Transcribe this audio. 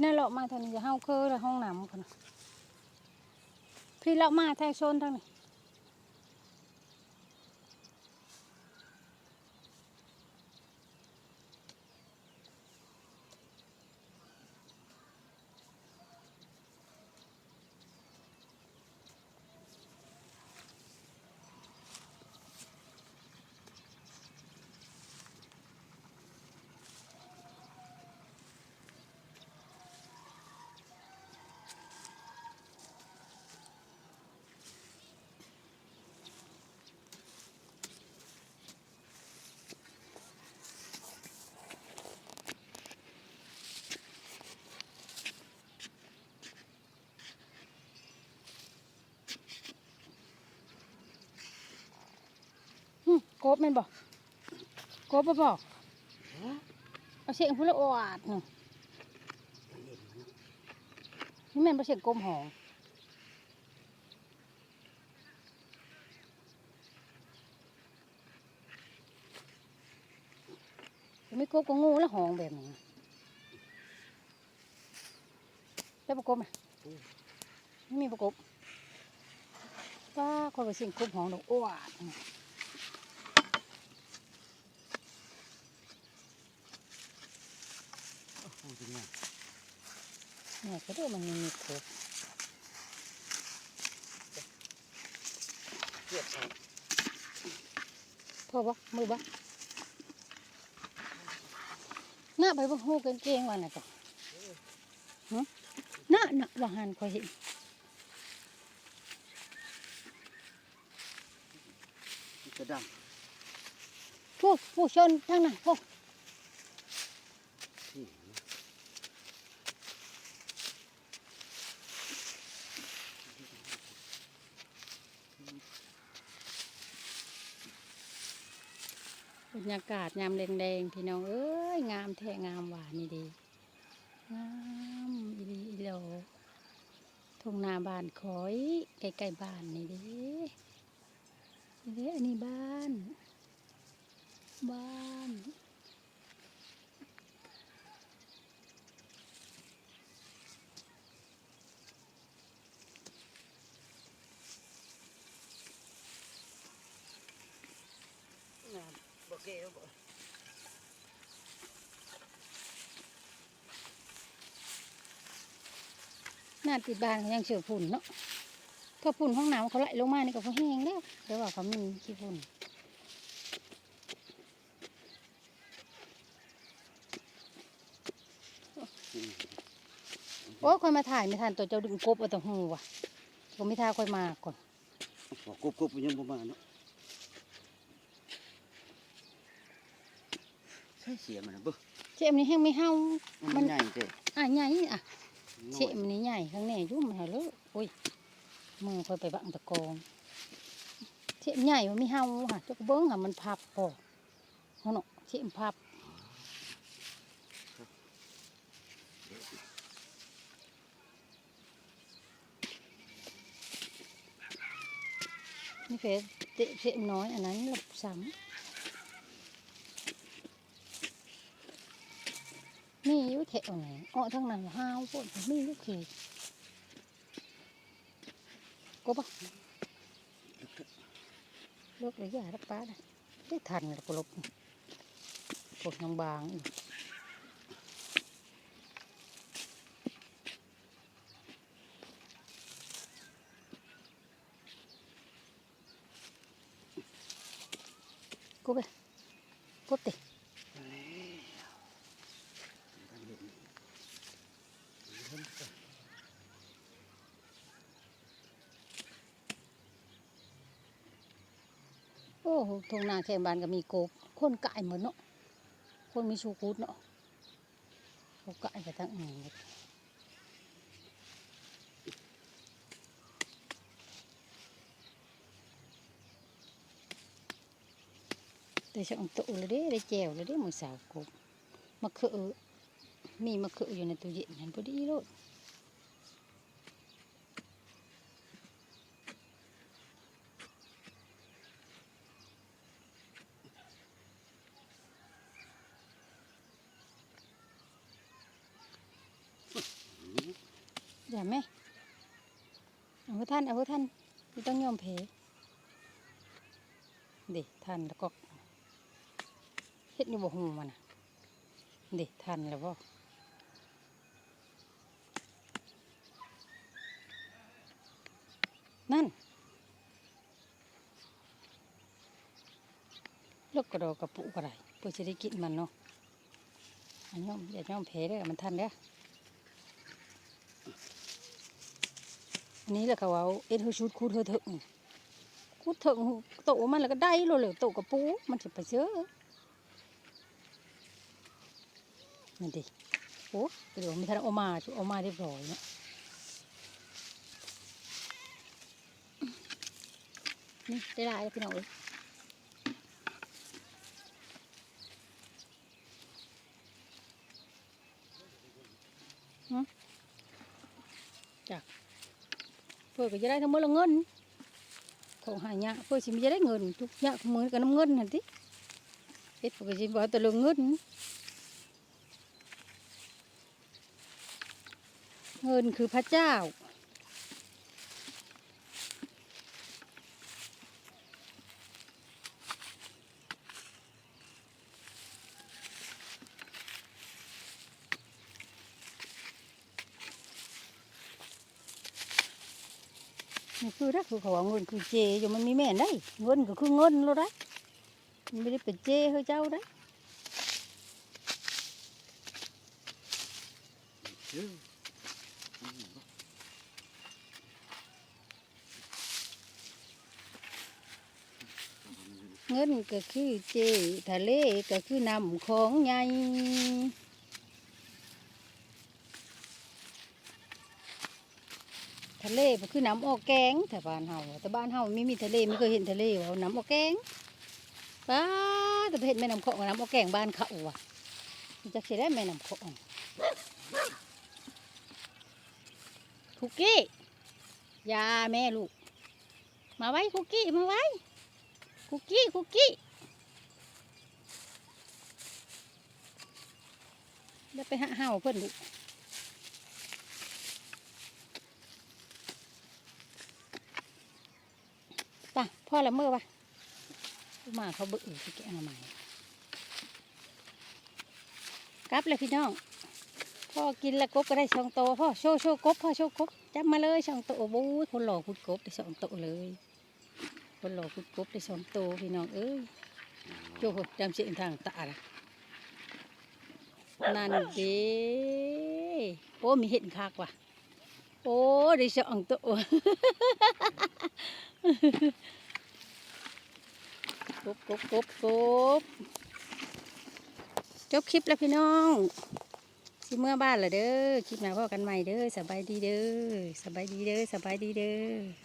พี่นั่นเลาะมาทางนี้จะเฮาเคอแล้วห้องน้ำคนพี่เลาะมาทางโซนทางนี้ หึ กบแม่นบ่กบบ่บ่เอาเสียงพุ่นละอวดหนึ่งนี่แม่นบ่เสียงกลมหองไม่กบก็งูแล้วหองแบบนี้แล้วประกบอะไม่มีประกบป้าคนไปเสียงกลมหองดอกอวา ดนี่โอ้โหจริงอะเนี่ยก็ได้มันมีครบเทียบใส่พอปะมือปะหน้าไปบ่ฮู้กันเก่งว่าน่ะจ้ะฮะหน้าหน้าว่าหันคอยเห็นมันจะดผู้ผู้ชนทั้งนั้นพวก รรยากาศยามแดงๆพี่น้องเอ้ยงามแท้งามหวานนี่ดีงามอีหลีอีโลทุ่งนาบ้านคอยใกล้ๆบ้านนี่ดีนี่เด้อันนี้บ้าน บ้านำบ่เกแล้วบ่หน้าติดบ้านเขายังเชื่อฝุ่นเนาะถ้าฝุ่นห้องน้ำเขาไหลลงมานี่ก็พอแห้งแล้วเดี๋ยวว่าเขามีขี้ฝุ่นโอ้ยคอยมาถ่ายไม่ทันตัวเจ้าดึงกบเอาแต่หูว่ะผมไม่ท่าคอยมาก่อนบอกกบกบยังบ่มาเนาะ ใช่เสียมันนะเบ่เชมนี่แห้งไม่เฮา มันใหญ่เด้อะใหญ่อะน้เชอยมนี่ใหญ่ข้างในอยุ่มนหาเลยโอ้ยมือคอยไปบังตะกองเชมใหญ่มันไม่เฮาค่ะเจ้าก็เบิ้งค่ะมันพับพอเขาเนาะเชมพับนี่เฟสเตะเสมน้อยอันนั้นหลบซ้ำ มีอยู่เถวไหนอ้อทั้งนั้นห้าวพวกมีลูกเขยก็ปะลูกเลยอย่ารับป้าได้ทันแล้วก็ลบพวดยังบางอีกกูไปกดติโอ้โห ทงนาแข่งบานก็มีโกบคนกายเหมือนเนาะคนมีชูคูดเนาะเขากายไปทั้งอื่นหมดแต่ช่างตุเลยเด้ได้แจวเลยเด้มือสาวกบมะเขือมีมะเขืออยู่ในตู้เย็นเห็นพอดีโลด อย่าแม่เอาไว้ท่านเอาไว้ท่านไม่ต้องยอมแพ้เด็ท่านแล้วก็เฮ็ดอยู่บ่หูมันนะเด็ท่านแล้วบ่นั่นลูกกระโดดกระปุกกระไรเพื่อจะได้กินมันเนาะอันยอมอย่ายอมแพ้เด้อมันทันเด้อ นี้แหละเขาเอาเอ็ดเขาชุดคูดเธอถึงคูดถึงโตมันแล้วก็ได้เลยเลยโตกับปูมันจะไปเจอนั่นดิโอ้เดี๋ยวมีท่านเอามาชุเอามาเรียบร้อยเนาะนี่ได้หลายแล้วพี่น้องเอ้ยหึจ้ะ เพื่อก็จะได้ทั้งหมดละเงินเขาหายะเพื่อสิจะได้เงิน ทุกอย่างมือนกับน้ำเงินนั่นทีเฮ็ดเพื่อก็สิบ่แต่ละเงิน เงินคือพระเจ้า นี่คือรักคือเขาว่าเงินคือเจอยู่มันมีแม่นได้เงินก็คือเงินแล้วได้มันไม่ได้เป็นเจเฮ้เจ้าได้เด้อเงินก็คือเจทะเลก็คือน้ำของใหญ่ ทะเลก็คือน้ำออกแกงแต่บ้านเฮาแต่บ้านเฮาไม่มีทะเลไม่เคยเห็นทะเลว่าน้ำออกแกงป้าแต่เห็นแม่น้ำโขงน้ำออกแกงบ้านเขาว่ะจะเสียได้แม่น้ำโขงคุกกี้ยาแม่ลูก มาไว้คุกกี้มาไว้คุกกี้คุกกี้เดี๋ยวไปหาเห่าเพิ่อนลูกไป่ะ พ่อละเมื่อวะมาเขาเบื่อสิแกะมาใหม่กลับเลยพี่น้อง พ่อกินแล้วกบก็ได้สองโตวพ่อโชว์โชว์กบพ่อโชว์กบจับมาเลยสองโตวบู๊ยคนหล่อคุดกบได้สองโตวเลย คนหล่อคุดกบได้สองโตวพี่น้องเอ้ยโจ้โหจำเสียงทางตาละนั่นเด้โอ้มีเห็นคักว่ะโอ้ได้สองตัวก บกบกบกบจบคลิปแล้วพี่น้องสิเมื่อบ้านละเด้อคลิปหน้าพ่อกันใหม่เด้อสบายดีเด้อสบายดีเด้อสบายดีเด้อ